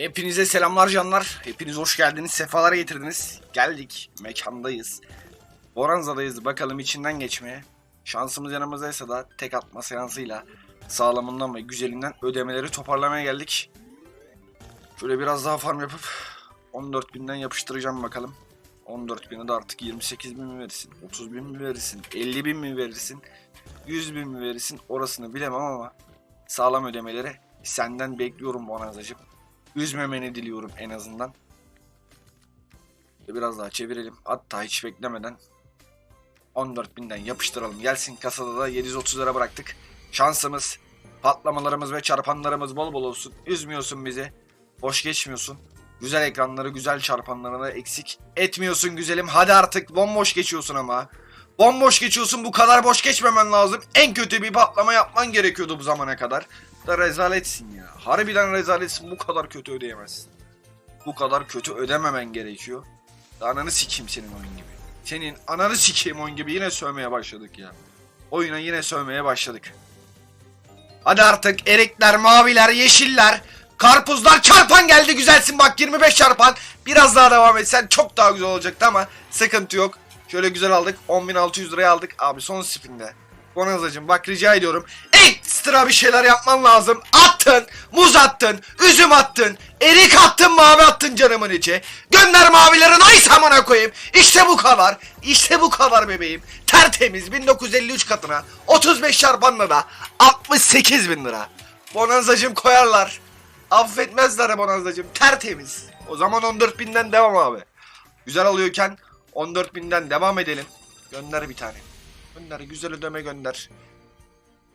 Hepinize selamlar canlar. Hepiniz hoş geldiniz. Sefalara getirdiniz. Geldik. Mekandayız. Boranza'dayız. Bakalım içinden geçmeye. Şansımız yanımızdaysa da tek atma seansıyla sağlamından ve güzelinden ödemeleri toparlamaya geldik. Şöyle biraz daha farm yapıp 14.000'den yapıştıracağım bakalım. 14.000'e de artık 28.000 mi verirsin? 30.000 mi verirsin? 50.000 mi verirsin? 100.000 mi verirsin? Orasını bilemem ama sağlam ödemeleri senden bekliyorum Bonanzacığım. Üzmemeni diliyorum en azından. Ve Biraz daha çevirelim. Hatta hiç beklemeden 14.000'den yapıştıralım. Gelsin kasada da 730 lira bıraktık. Şansımız, patlamalarımız ve çarpanlarımız bol bol olsun. Üzmüyorsun bizi. Boş geçmiyorsun. Güzel ekranları, güzel çarpanlarını eksik etmiyorsun güzelim. Hadi artık bomboş geçiyorsun ama. Bomboş geçiyorsun bu kadar boş geçmemen lazım. En kötü bir patlama yapman gerekiyordu bu zamana kadar. Da rezaletsin ya. Harbiden rezaletsin bu kadar kötü ödeyemezsin. Bu kadar kötü ödememen gerekiyor. Ananı sikeyim senin oyun gibi. Senin ananı sikeyim oyun gibi yine sövmeye başladık ya. Oyuna yine sövmeye başladık. Hadi artık erikler, maviler, yeşiller, karpuzlar çarpan geldi güzelsin bak 25 çarpan. Biraz daha devam etsen çok daha güzel olacaktı ama sıkıntı yok. Şöyle güzel aldık 10.600 liraya aldık abi son spinde. Bonazacım bak rica ediyorum. Ekstra bir şeyler yapman lazım. Attın, muz attın, üzüm attın, erik attın, mavi attın canımın içi. Gönder mavilerin ay samana koyayım. İşte bu kadar. İşte bu kadar bebeğim. Tertemiz 1953 katına 35 çarpanla da 68 bin lira. Bonanzacım koyarlar. Affetmezler Bonanzacım. Tertemiz. O zaman 14 binden devam abi. Güzel alıyorken 14 binden devam edelim. Gönder bir tane. Gönder güzel ödeme gönder.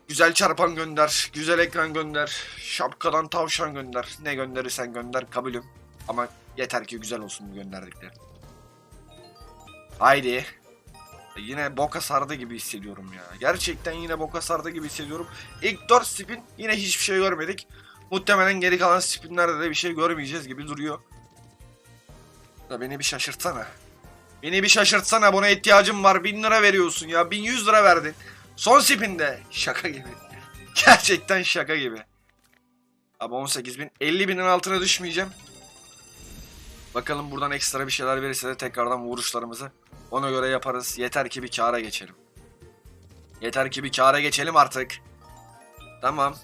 Güzel çarpan gönder. Güzel ekran gönder. Şapkadan tavşan gönder. Ne gönderirsen gönder kabulüm. Ama yeter ki güzel olsun bu gönderdiklerin. Haydi. Yine boka sardı gibi hissediyorum ya. Gerçekten yine boka sardı gibi hissediyorum. İlk 4 spin yine hiçbir şey görmedik. Muhtemelen geri kalan spinlerde de bir şey görmeyeceğiz gibi duruyor. Beni bir şaşırtsana. Beni bir şaşırtsana buna ihtiyacım var. 1000 lira veriyorsun ya. 1100 lira verdin. Son spinde. Şaka gibi. Gerçekten şaka gibi. Abi 18 bin. 50 binin altına düşmeyeceğim. Bakalım buradan ekstra bir şeyler verirse de tekrardan vuruşlarımızı ona göre yaparız. Yeter ki bir kâra geçelim. Yeter ki bir kâra geçelim artık. Tamam.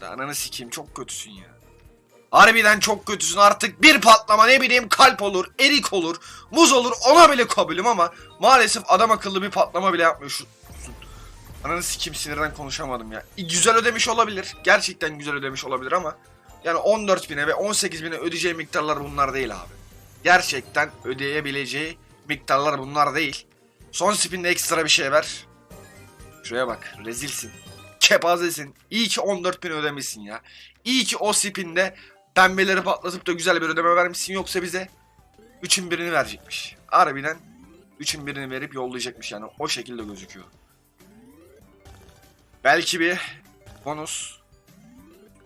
Da ananı sikeyim çok kötüsün ya. Harbiden çok kötüsün artık bir patlama ne bileyim kalp olur, erik olur, muz olur ona bile kabulüm ama maalesef adam akıllı bir patlama bile yapmıyorsun. Ananı sikim sinirden konuşamadım ya. Güzel ödemiş olabilir. Gerçekten güzel ödemiş olabilir ama yani 14 bine ve 18 bine ödeyeceği miktarlar bunlar değil abi. Gerçekten ödeyebileceği miktarlar bunlar değil. Son spinde ekstra bir şey ver. Şuraya bak rezilsin. Kepazesin. İyi ki 14 bin ödemişsin ya. İyi ki o spinde pembeleri patlatıp da güzel bir ödeme vermişsin yoksa bize 3'ün birini verecekmiş. Harbiden 3'ün birini verip yollayacakmış yani o şekilde gözüküyor. Belki bir bonus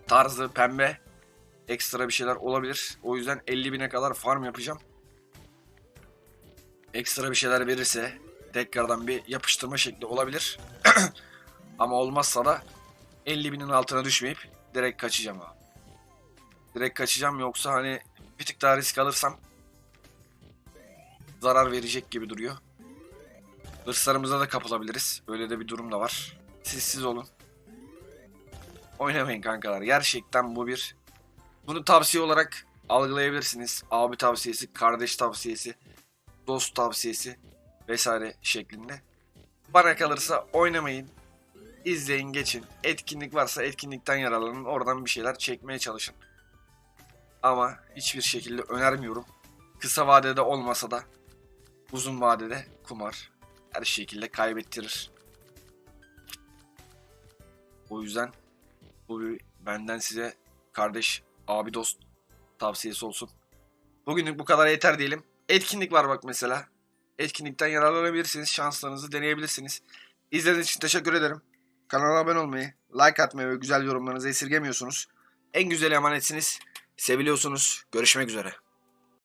tarzı pembe ekstra bir şeyler olabilir. O yüzden 50 bine kadar farm yapacağım. Ekstra bir şeyler verirse tekrardan bir yapıştırma şekli olabilir. Ama olmazsa da 50 binin altına düşmeyip direkt kaçacağım abi. Direkt kaçacağım yoksa hani bir tık daha risk alırsam zarar verecek gibi duruyor. Hırslarımıza da kapılabiliriz. Öyle de bir durum da var. Siz siz olun. Oynamayın kankalar. Gerçekten bu bir bunu tavsiye olarak algılayabilirsiniz. Abi tavsiyesi, kardeş tavsiyesi, dost tavsiyesi vesaire şeklinde. Bana kalırsa oynamayın. İzleyin geçin. Etkinlik varsa etkinlikten yararlanın. Oradan bir şeyler çekmeye çalışın. Ama hiçbir şekilde önermiyorum. Kısa vadede olmasa da uzun vadede kumar her şekilde kaybettirir. O yüzden bu bir benden size kardeş, abi, dost tavsiyesi olsun. Bugünlük bu kadar yeter diyelim. Etkinlik var bak mesela. Etkinlikten yararlanabilirsiniz. Şanslarınızı deneyebilirsiniz. İzlediğiniz için teşekkür ederim. Kanala abone olmayı, like atmayı ve güzel yorumlarınızı esirgemiyorsunuz. En güzel emanetsiniz. Seviliyorsunuz. Görüşmek üzere.